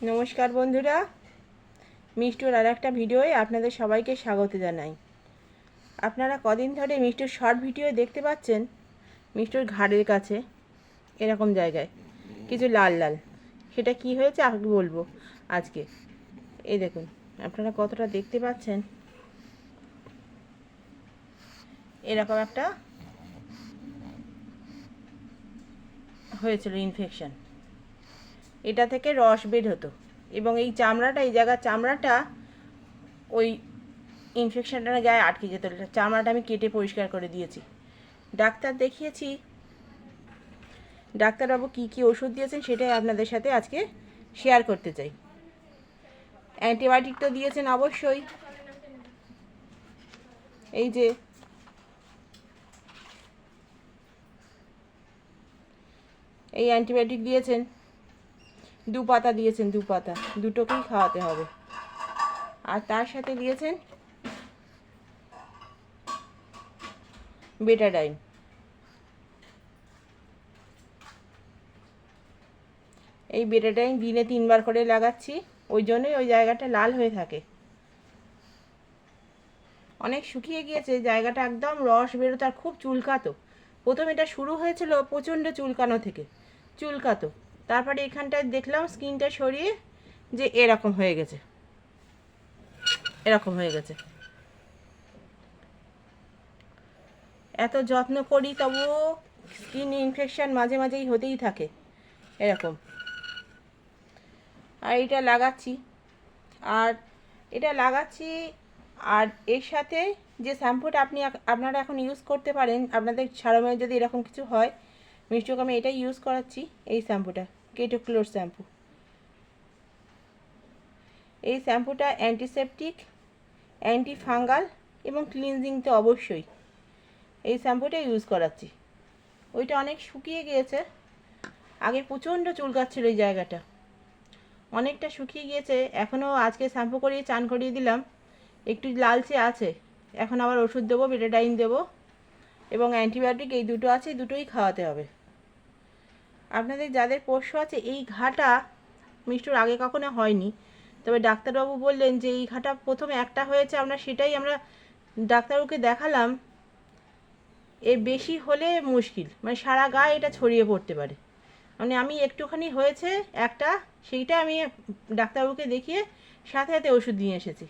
নমস্কার বন্ধুরা। মিষ্টুর আর একটা ভিডিওয়ে আপনাদের সবাইকে স্বাগত জানাই। আপনারা কদিন ধরে মিষ্টুর শর্ট ভিডিও দেখতে পাচ্ছেন? মিষ্টুর ঘাড়ের কাছে, এরকম জায়গায়, কিছু লাল লাল। সেটা কি হয়েছে আগে বলব আজকে। এই দেখুন, আপনারা কতটা দেখতে পাচ্ছেন? এরকম একটা হয়েছিল ইনফেকশন এটা থেকে রস বের হতো। এবং এই চামড়াটা, এই জায়গার চামড়াটা ওই ইনফেকশনটার গায়ে আটকে যেত। চামড়াটা আমি কেটে পরিষ্কার করে দিয়েছি। ডাক্তার দেখিয়েছি। ডাক্তারবাবু কী কী ওষুধ দিয়েছেন সেটাই আপনাদের সাথে আজকে শেয়ার করতে চাই। অ্যান্টিবায়োটিক তো দিয়েছেন অবশ্যই। এই যে এই অ্যান্টিবায়োটিক দিয়েছেন। দু পাতা দিয়েছেন দু পাতা দুটোকেই খাওয়াতে হবে। আর তার সাথে দিয়েছেন বেটাডাইন এই বেটাডাইন দিনে তিনবার করে লাগাচ্ছি, ওই জন্যই ওই জায়গাটা লাল হয়ে থাকে। অনেক শুকিয়ে গিয়েছে, জায়গাটা একদম রস বেরোতো, আর খুব চুলকাতো। প্রথম এটা শুরু হয়েছিল প্রচণ্ড চুলকানো থেকে, চুলকাতো। তারপরে এখানটায় দেখলাম স্কিনটা সরিয়ে যে এরকম হয়ে গেছে। এরকম হয়ে গেছে। এত যত্ন করি তবুও স্কিন ইনফেকশান মাঝে মাঝেই হতেই থাকে, এরকম। আর এটা লাগাচ্ছি। আর এটা লাগাচ্ছি, আর এর সাথে যে শ্যাম্পুটা আপনি আপনারা এখন ইউজ করতে পারেন, আপনাদের সারমে যদি এরকম কিছু হয় মিষ্টিকে আমি এটাই ইউজ করাচ্ছি এই শ্যাম্পুটা কেটোক্লোর শ্যাম্পু এই শ্যাম্পুটা অ্যান্টিসেপটিক অ্যান্টি ফাঙ্গাল এবং ক্লিনজিং তো অবশ্যই। এই শ্যাম্পুটা ইউজ করাচ্ছি। ওইটা অনেক শুকিয়ে গিয়েছে। আগে প্রচণ্ড চুলকাচ্ছিল এই জায়গাটা। অনেকটা শুকিয়ে গিয়েছে। এখনও আজকে শ্যাম্পু করিয়ে, চান করিয়ে দিলাম। একটু লালচে আছে। এখন আবার ওষুধ দেবো বেটাডাইন দেবো। এবং অ্যান্টিবায়োটিক এই দুটো আছে দুটোই খাওয়াতে হবে। আপনাদের যাদের পোষ্য আছে, এই ঘাটা মিষ্টুর আগে কখনো হয়নি। তবে ডাক্তারবাবু বললেন যে, এই ঘাটা প্রথমে একটা হয়েছে, আমরা সেটাই আমরা ডাক্তারবাবুকে দেখালাম। এ বেশি হলে মুশকিল মানে সারা গায়ে এটা ছড়িয়ে পড়তে পারে। মানে আমি একটুখানি হয়েছে একটা, সেইটা আমি ডাক্তারবাবুকে দেখিয়ে সাথে সাথে ওষুধ নিয়ে এসেছি।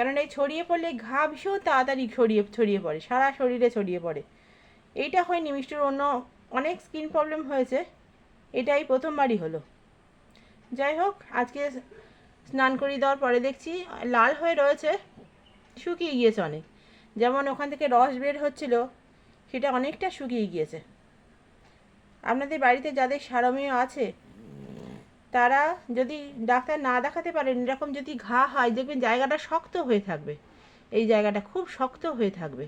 কারণ এই ছড়িয়ে পড়লে ঘা ভীষণ তাড়াতাড়ি ছড়িয়ে ছড়িয়ে পড়ে, সারা শরীরে ছড়িয়ে পড়ে। এইটা হয় মিষ্টির অন্য অনেক স্কিন প্রবলেম হয়েছে। এটাই প্রথমবারই হলো। যাই হোক, আজকে স্নান করিয়ে দেওয়ার পরে দেখছি লাল হয়ে রয়েছে, শুকিয়ে গিয়েছে অনেক। যেমন ওখান থেকে রস বের হচ্ছিল, সেটা অনেকটা শুকিয়ে গিয়েছে। আপনাদের বাড়িতে যাদের সারমেয় আছে তারা যদি ডাক্তার না দেখাতে পারেন, এরকম যদি ঘা হয়, দেখবেন জায়গাটা শক্ত হয়ে থাকবে। এই জায়গাটা খুব শক্ত হয়ে থাকবে।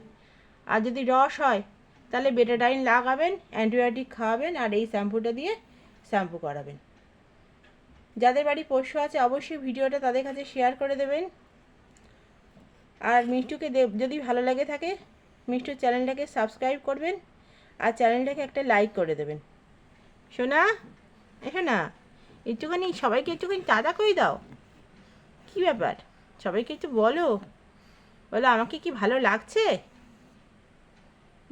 আর যদি রস হয়, তাহলে বেটাডাইন লাগাবেন, অ্যান্টিবায়োটিক খাওয়াবেন আর এই শ্যাম্পুটা দিয়ে শ্যাম্পু করাবেন। যাদের বাড়ি পশু আছে, অবশ্যই ভিডিওটা তাদের কাছে শেয়ার করে দেবেন। আর মিষ্টুকে যদি ভালো লাগে থাকে, মিষ্টুর চ্যানেলটাকে সাবস্ক্রাইব করবেন আর চ্যানেলটাকে একটা লাইক করে দেবেন। শোনা না। একটুখানি, সবাইকে একটুখানি তাজা করে দাও। কি ব্যাপার? সবাইকে একটু বলো। বলো, আমাকে কি ভালো লাগছে?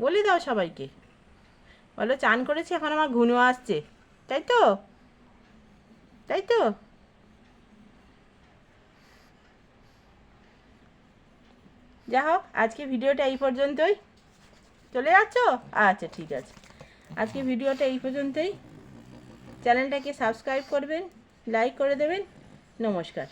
বলে দাও সবাইকে। বলো, চান করেছি, এখন আমার ঘুনো আসছে। তাই তো? তাই তো? যা হোক, আজকে ভিডিওটা এই পর্যন্তই। চলে যাচ্ছ? আচ্ছা ঠিক আছে। আজকে ভিডিওটা এই পর্যন্তই। চ্যানেলটাকে সাবস্ক্রাইব করবেন লাইক করে দেবেন। নমস্কার।